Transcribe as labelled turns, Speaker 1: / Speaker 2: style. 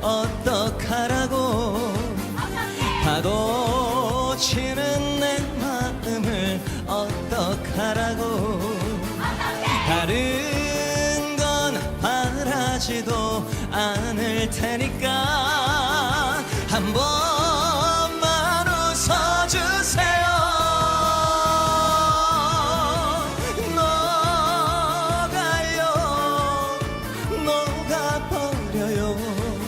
Speaker 1: 어떡하라고 파도 치는 내 마음을 어떡하라고 다른 건 바라지도 않을 테니까